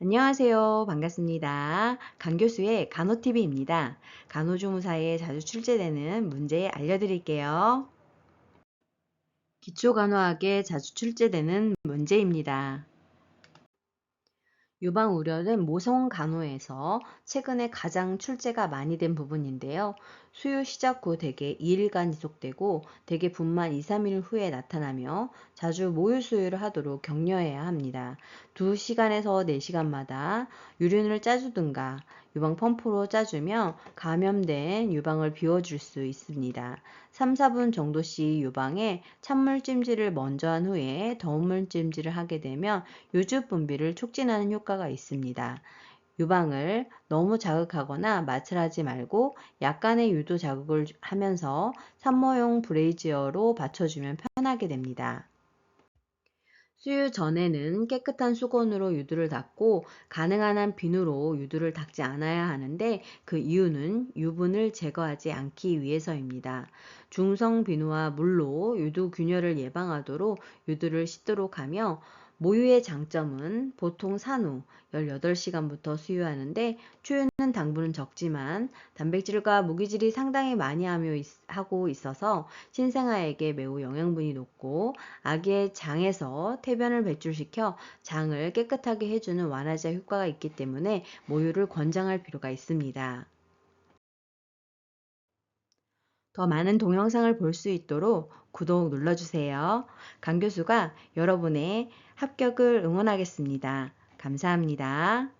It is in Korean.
안녕하세요. 반갑습니다. 강 교수의 간호TV입니다. 간호조무사에 자주 출제되는 문제 알려드릴게요. 기초간호학에 자주 출제되는 문제입니다. 유방 우려는 모성 간호에서 최근에 가장 출제가 많이 된 부분인데요. 수유 시작 후 대개 2일간 지속되고 대개 분만 2, 3일 후에 나타나며 자주 모유 수유를 하도록 격려해야 합니다. 2시간에서 4시간마다 유륜을 짜주든가 유방 펌프로 짜주며 감염된 유방을 비워줄 수 있습니다. 3, 4분 정도씩 유방에 찬물 찜질을 먼저 한 후에 더운 물 찜질을 하게 되면 유즙 분비를 촉진하는 효과가 있습니다. 유방을 너무 자극하거나 마찰하지 말고 약간의 유도 자극을 하면서 산모용 브레이지어로 받쳐주면 편하게 됩니다. 수유 전에는 깨끗한 수건으로 유두를 닦고 가능한 한 비누로 유두를 닦지 않아야 하는데 그 이유는 유분을 제거하지 않기 위해서입니다. 중성 비누와 물로 유두 균열을 예방하도록 유두를 씻도록 하며 모유의 장점은 보통 산후 18시간부터 수유하는데 초유는 당분은 적지만 단백질과 무기질이 상당히 많이 하고 있어서 신생아에게 매우 영양분이 높고 아기의 장에서 태변을 배출시켜 장을 깨끗하게 해주는 완화제 효과가 있기 때문에 모유를 권장할 필요가 있습니다. 더 많은 동영상을 볼 수 있도록 구독 눌러주세요. 강 교수가 여러분의 합격을 응원하겠습니다. 감사합니다.